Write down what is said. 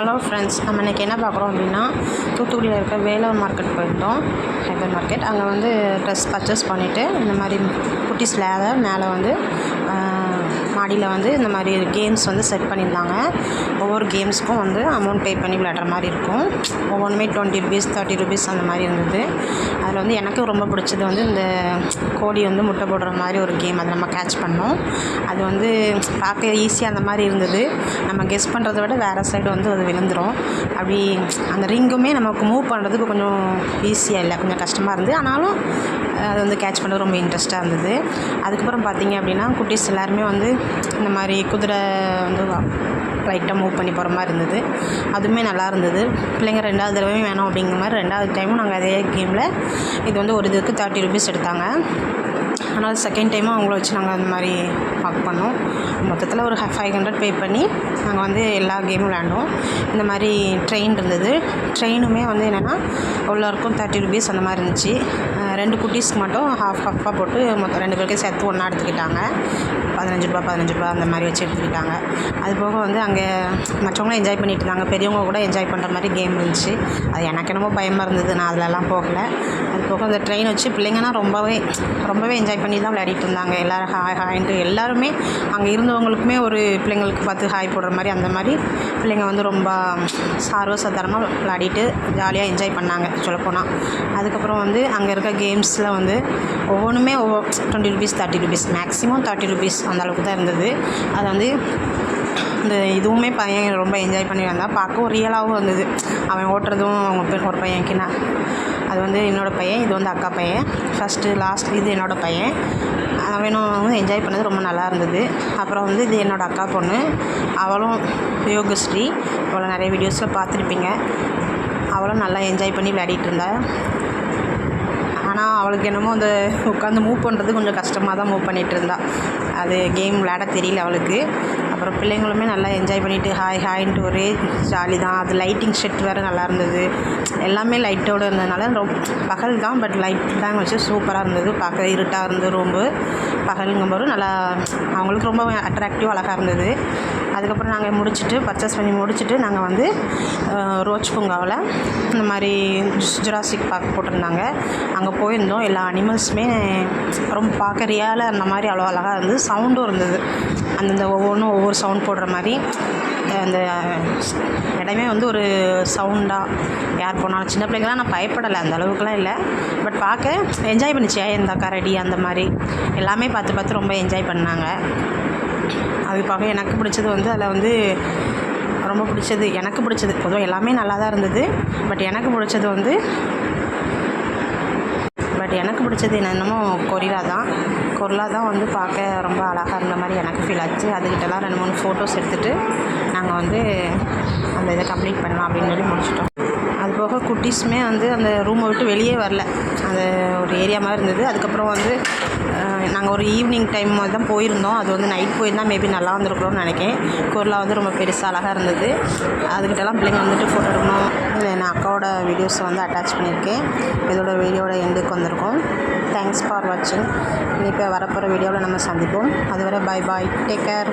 Hello friends நம்ம இன்றைக்கி என்ன பார்க்குறோம் அப்படின்னா தூத்துக்குடியில் இருக்க வேலூர் மார்க்கெட் போயிருந்தோம் ஹைபர் மார்க்கெட் அங்கே வந்து ட்ரெஸ் பர்ச்சேஸ் பண்ணிவிட்டு இந்த மாதிரி குட்டி ஸ்லேவை மேலே வந்து மாடியில் வந்து இந்த மாதிரி கேம்ஸ் வந்து செட் பண்ணியிருந்தாங்க. ஒவ்வொரு கேம்ஸ்க்கும் வந்து அமௌண்ட் பே பண்ணி விளையாடுற மாதிரி இருக்கும். ஒவ்வொன்றுமே டுவெண்ட்டி ருபீஸ் தேர்ட்டி ருபீஸ் அந்த மாதிரி இருந்தது. அதில் வந்து எனக்கு ரொம்ப பிடிச்சது வந்து இந்த கோழி வந்து முட்டை போடுற மாதிரி ஒரு கேம் அதை நம்ம கேட்ச் பண்ணோம். அது வந்து பார்க்க ஈஸியாக அந்த மாதிரி இருந்தது. நம்ம கெஸ் பண்ணுறத விட வேறு சைடு வந்து அது விழுந்துடும் அப்படி அந்த ரிங்குமே நமக்கு மூவ் பண்ணுறதுக்கு கொஞ்சம் ஈஸியாக இல்லை கொஞ்சம் கஷ்டமாக இருந்தது. ஆனாலும் அது வந்து கேட்ச் பண்ணுறது ரொம்ப இன்ட்ரெஸ்ட்டாக இருந்தது. அதுக்கப்புறம் பார்த்தீங்க அப்படின்னா குட்டீஸ் எல்லாருமே வந்து இந்த மாதிரி குதிரை வந்து லைட்டாக மூவ் பண்ணி போகிற மாதிரி இருந்தது. அதுவுமே நல்லா இருந்தது. பிள்ளைங்க ரெண்டாவது தடவையும் வேணும் அப்படிங்கிற மாதிரி ரெண்டாவது டைமும் நாங்கள் அதே கேமில் இது வந்து ஒரு இதுக்கு தேர்ட்டி ருபீஸ் எடுத்தாங்க. ஆனால் செகண்ட் டைமும் அவங்கள வச்சு நாங்கள் அந்த மாதிரி ஒர்க் பண்ணோம். மொத்தத்தில் ஒரு ஃபைவ் ஹண்ட்ரட் பே பண்ணி நாங்கள் வந்து எல்லா கேமும் விளையாண்டோம். இந்த மாதிரி ட்ரெயின் இருந்தது. ட்ரெயினுமே வந்து என்னென்னா உள்ளருக்கும் தேர்ட்டி ருபீஸ் அந்த மாதிரி இருந்துச்சு. ரெண்டு குட்டீஸ்க்கு மட்டும் ஹாஃப் ஹாஃபாக போட்டு மொத்தம் ரெண்டு பேருக்கும் சேர்த்து ஒன்றா எடுத்துக்கிட்டாங்க. பதினஞ்சு ரூபா பதினஞ்சு ரூபா அந்த மாதிரி வச்சு எடுத்துக்கிட்டாங்க. அது போக வந்து அங்கே மற்றவங்களும் என்ஜாய் பண்ணிட்டு இருந்தாங்க. பெரியவங்க கூட என்ஜாய் பண்ணுற மாதிரி கேம் இருந்துச்சு. அது எனக்கு என்னமோ பயமாக இருந்தது. நான் அதிலலாம் போகலை. அது போக அந்த ட்ரெயின் வச்சு பிள்ளைங்கன்னா ரொம்பவே ரொம்பவே என்ஜாய் என்ஜாய் பண்ணி தான் விளையாடிட்டு இருந்தாங்க. எல்லோரும் ஹாய் ஹாய்ன்ட்டு எல்லாருமே அங்கே இருந்தவங்களுக்குமே ஒரு பிள்ளைங்களுக்கு பார்த்து ஹாய் போடுற மாதிரி அந்த மாதிரி பிள்ளைங்க வந்து ரொம்ப சார்வசதாரமாக விளையாடிட்டு ஜாலியாக என்ஜாய் பண்ணாங்க சொல்லப்போனால் அதுக்கப்புறம் வந்து அங்கே இருக்க கேம்ஸில் வந்து ஒவ்வொன்றுமே ஒவ்வொரு twenty rupees thirty rupees maximum thirty rupees அந்த அளவுக்கு தான் இருந்தது. அது வந்து இந்த இதுவுமே பையன் ரொம்ப என்ஜாய் பண்ணி வந்தான் பார்க்கவும் ரியலாகவும் இருந்தது. அவன் ஓட்டுறதும் அவங்க ஒரு பையன் கிண்ணா அது வந்து என்னோடய பையன் இது வந்து அக்கா பையன். ஃபஸ்ட்டு லாஸ்ட் இது என்னோடய பையன். அவனும் என்ஜாய் பண்ணது ரொம்ப நல்லா இருந்தது. அப்புறம் வந்து இது என்னோடய அக்கா பொண்ணு. அவளும் யோகஸ்ரீ. அவளை நிறைய வீடியோஸில் பார்த்துருப்பீங்க. அவளும் நல்லா என்ஜாய் பண்ணி விளையாடிட்டு இருந்தாள் ஆனால் அவளுக்கு என்னமோ அந்த உட்காந்து மூவ் பண்ணுறது கொஞ்சம் கஷ்டமாக தான் மூவ் பண்ணிகிட்டு இருந்தாள் அது கேம் விளையாட தெரியல அவளுக்கு. அப்புறம் பிள்ளைங்களுமே நல்லா என்ஜாய் பண்ணிவிட்டு ஹாய் ஹாய்ன்ட்டு ஒரே ஜாலி தான். அது லைட்டிங் ஷெட் வேறு நல்லா இருந்தது. எல்லாமே லைட்டோடு இருந்ததுனால ரொம்ப பகல் தான் பட் லைட் தான் வச்சு சூப்பராக இருந்தது. பார்க்க இருட்டாக இருந்தது ரொம்ப. பகலுங்கும்போது நல்லா அவங்களுக்கு ரொம்ப அட்ராக்டிவ் அழகாக இருந்தது. அதுக்கப்புறம் நாங்கள் முடிச்சுட்டு பர்ச்சேஸ் பண்ணி முடிச்சுட்டு நாங்கள் வந்து ரோச் பூங்காவில் இந்த மாதிரி ஜுராசிக் பார்க் போட்டிருந்தாங்க. அங்கே போயிருந்தோம். எல்லா அனிமல்ஸுமே ரொம்ப பார்க்க ரியாலாக இருந்த மாதிரி அவ்வளோ அழகாக இருந்தது. சவுண்டும் இருந்தது. அந்தந்த ஒவ்வொன்றும் ஒவ்வொரு சவுண்ட் போடுற மாதிரி அந்த இடமே வந்து ஒரு சவுண்டாக யார் போனாலும். சின்ன பிள்ளைங்களாம் நான் பயப்படலை அந்த அளவுக்குலாம் இல்லை. பட் பார்க்க என்ஜாய் பண்ணிச்சு இந்த கரடி அந்த மாதிரி. எல்லாமே பார்த்து பார்த்து ரொம்ப என்ஜாய் பண்ணாங்க. அது பார்க்க எனக்கு பிடிச்சது வந்து அதில் வந்து ரொம்ப பிடிச்சது எனக்கு பிடிச்சது. பொதுவாக எல்லாமே நல்லா தான் இருந்தது. பட் எனக்கு பிடிச்சது வந்து பட் எனக்கு பிடிச்சது என்னென்னமோ கொரிலா தான். கொரிலா தான் வந்து பார்க்க ரொம்ப அழகாக இருந்த மாதிரி எனக்கு ஃபீல் ஆச்சு. அதுக்கிட்டலாம் ரெண்டு மூணு ஃபோட்டோஸ் எடுத்துகிட்டு நாங்கள் வந்து அந்த இதை கம்ப்ளீட் பண்ணலாம் அப்படின்னு சொல்லி முடிச்சிட்டோம். அது போக குட்டீஸுமே வந்து அந்த ரூமை விட்டு வெளியே வரல. அந்த ஒரு ஏரியா மாதிரி இருந்தது. அதுக்கப்புறம் வந்து நாங்கள் ஒரு ஈவினிங் டைம் மாதிரி தான் போயிருந்தோம். அது வந்து நைட் போயிருந்தால் மேபி நல்லா வந்திருக்கிறோம்னு நினைக்கிறேன். குரலா வந்து ரொம்ப பெருசாக அழகாக இருந்தது. அதுக்கிட்டலாம் பிள்ளைங்க வந்துட்டு ஃபோட்டோ எடுக்கணும். இல்லை நான் அக்காவோட வீடியோஸை வந்து அட்டாச் பண்ணியிருக்கேன். இதோட வீடியோட எண்டுக்கு வந்திருக்கோம். தேங்க்ஸ் ஃபார் வாட்சிங் இப்போ வரப்போகிற வீடியோவில் நம்ம சந்திப்போம். அதுவரை பாய் பாய் டேக் கேர்